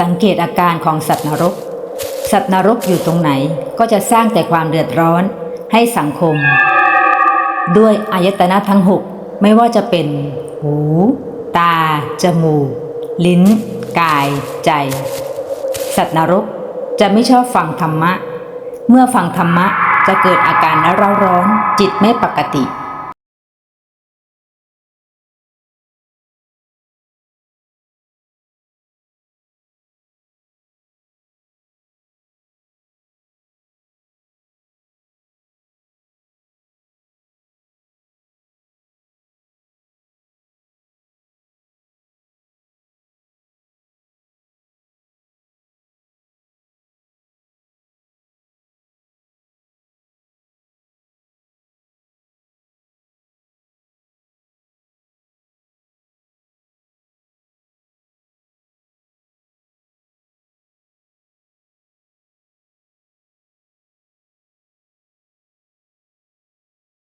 สังเกตอาการของสัตว์นรก สัตว์นรกอยู่ตรงไหนก็จะสร้างแต่ความเดือดร้อนให้สังคม ด้วยอายตนะทั้งหกไม่ว่าจะเป็น หู ตา จมูก ลิ้น กาย ใจ สัตว์นรกจะไม่ชอบฟังธรรมะ เมื่อฟังธรรมะจะเกิดอาการเร่าร้อนจิตไม่ปกติ